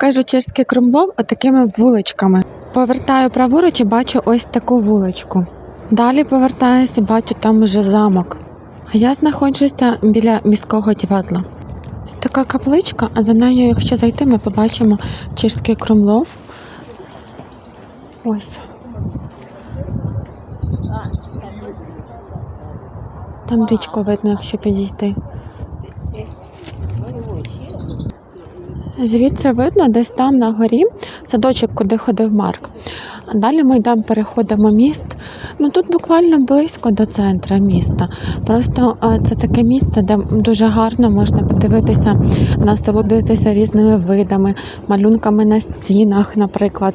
покажу чешський Кремлов отакими вуличками. Повертаю праворуч і бачу ось таку вуличку. Далі повертаюся, бачу там уже замок. А я знаходжуся біля міського діватла. Ось така капличка, а за нею, якщо зайти, ми побачимо чешський Кремлов. Ось. Там річку видно, якщо підійти. Звідси видно, десь там на горі садочок, куди ходив Марк. Далі ми йдемо, переходимо міст. Ну тут буквально близько до центра міста. Просто е, це таке місце, де дуже гарно можна подивитися, насолодитися різними видами, малюнками на стінах, наприклад.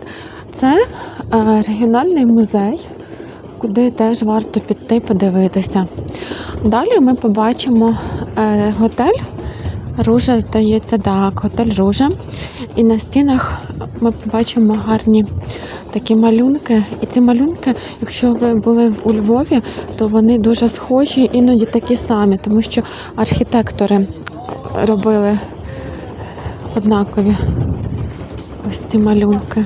Це е, регіональний музей, куди теж варто піти подивитися. Далі ми побачимо е, готель. Ружа, здається, так, готель Ружа. І на стінах ми побачимо гарні такі малюнки. І ці малюнки, якщо ви були у Львові, то вони дуже схожі, іноді такі самі, тому що архітектори робили однакові ось ці малюнки.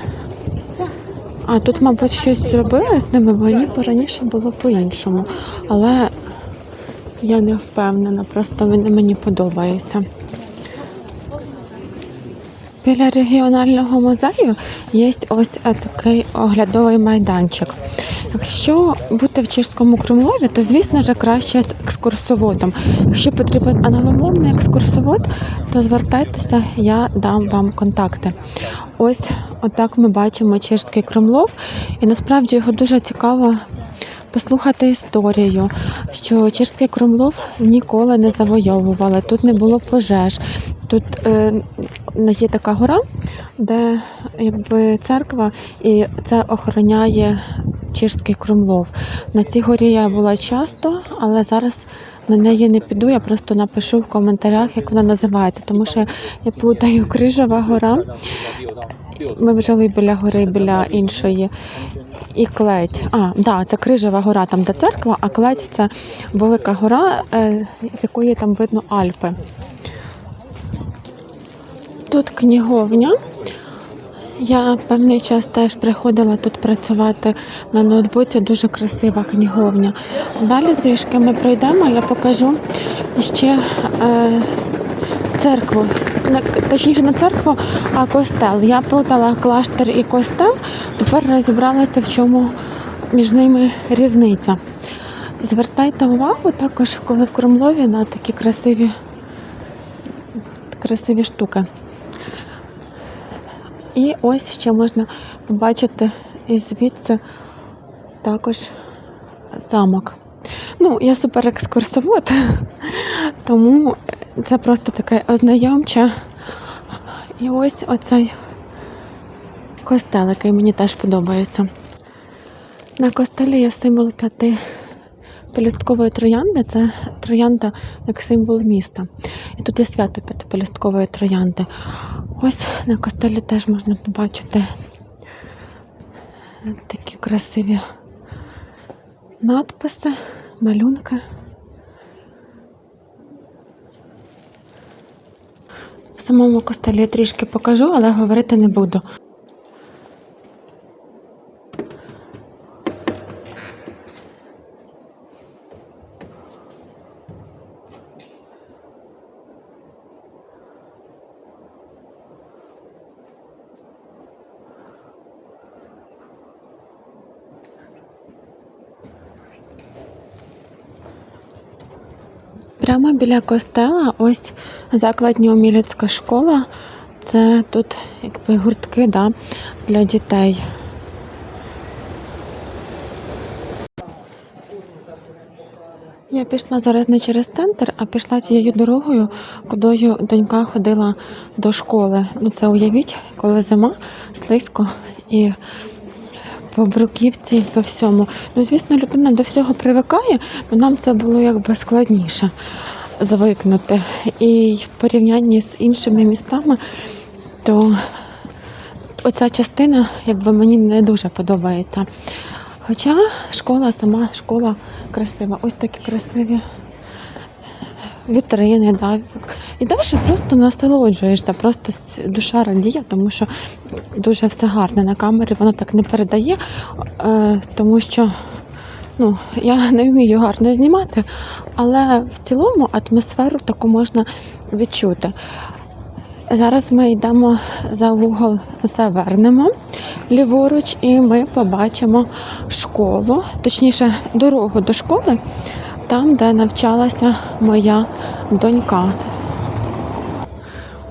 А тут, мабуть, щось зробили з ними, бо мені раніше було по-іншому. Але я не впевнена, просто він мені подобається. Біля регіонального музею є ось е, такий оглядовий майданчик. Якщо бути в Чеському Кремлові, то звісно ж краще з екскурсоводом. Якщо потрібен англомовний екскурсовод, то звертайтеся, я дам вам контакти. Ось отак ми бачимо чешський Кремлов, і насправді його дуже цікаво послухати історію, що чешський Кремлов ніколи не завойовували, тут не було пожеж. Тут е, є така гора, де якби церква, і це охороняє чешський Кремлов. На цій горі я була часто, але зараз на неї не піду. Я просто напишу в коментарях, як вона називається, тому що я плутаю Крижова гора. Ми жили біля гори, біля іншої. І клеть. А, да, це Крижова гора, там де церква, а клеть це велика гора, е, з якої там видно Альпи. Тут книговня. Я певний час теж приходила тут працювати на ноутбуці. Дуже красива книговня. Далі трішки ми пройдемо, я покажу ще е, церкву. Точніше, не церкву, а костел. Я плутала клаштер і костел. Тепер розібралася, в чому між ними різниця. Звертайте увагу також, коли в Кремлові на такі красиві, красиві штуки. І ось ще можна побачити і звідси також замок. Ну, я супер екскурсовод, тому це просто таке ознайомче. І ось оцей костел, який мені теж подобається. На костелі є символ п'яти пелюсткової троянди. Це троянда як символ міста. І тут є свято п'ятипелюсткової троянди. Ось на костелі теж можна побачити такі красиві надписи, малюнки. Самому костелі трішки покажу, але говорити не буду. Прямо біля костела ось заклад Неомілецька школа. Це тут якби гуртки да, для дітей. Я пішла зараз не через центр, а пішла тією дорогою, кудою донька ходила до школи. Ну це уявіть, коли зима, слизько і по бруківці, по всьому. Ну, звісно, людина до всього привикає, але нам це було якби складніше звикнути. І в порівнянні з іншими містами, то оця частина якби мені не дуже подобається. Хоча школа, сама школа красива. Ось такі красиві вітрини. Да. І просто насолоджуєшся, просто душа радіє, тому що дуже все гарне на камері, воно так не передає, е, тому що ну, я не вмію гарно знімати, але в цілому атмосферу таку можна відчути. Зараз ми йдемо за вугол, завернемо ліворуч, і ми побачимо школу, точніше, дорогу до школи, там, де навчалася моя донька.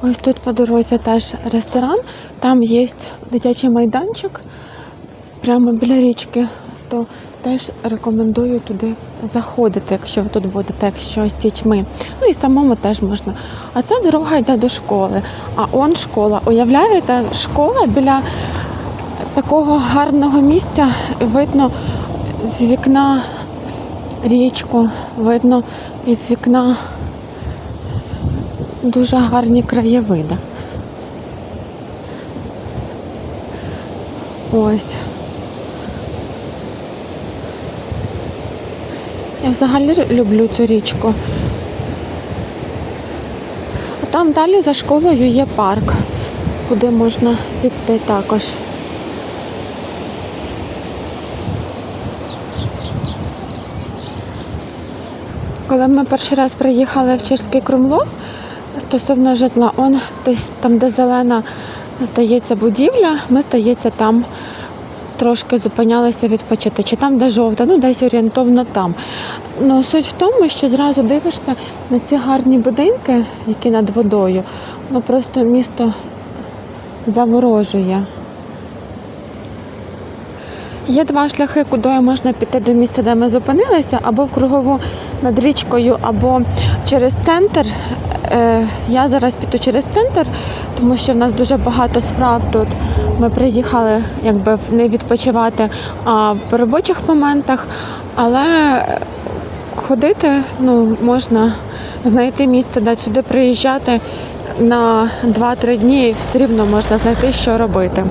Ось тут по дорозі теж ресторан, там є дитячий майданчик прямо біля річки, то теж рекомендую туди заходити, якщо ви тут будете, якщо з дітьми. Ну і самому теж можна. А ця дорога йде до школи. А он школа. Уявляєте, школа біля такого гарного місця видно з вікна річку, видно із вікна дуже гарні краєвиди. Ось. Я взагалі люблю цю річку. А там далі за школою є парк, куди можна піти також. Коли ми перший раз приїхали в Черський Крумлов стосовно житла, он десь там, де зелена, здається, будівля, ми, здається, там трошки зупинялися відпочити. Чи там, де жовта, ну десь орієнтовно там. Ну, суть в тому, що зразу дивишся на ці гарні будинки, які над водою. Ну просто місто заворожує. Є два шляхи, куди можна піти до місця, де ми зупинилися, або в кругову над річкою, або через центр. Е, Я зараз піду через центр, тому що в нас дуже багато справ тут. Ми приїхали якби в- не відпочивати, а по робочих моментах. Але ходити ну, можна знайти місце, де сюди приїжджати на 2-3 дні, і все рівно можна знайти, що робити.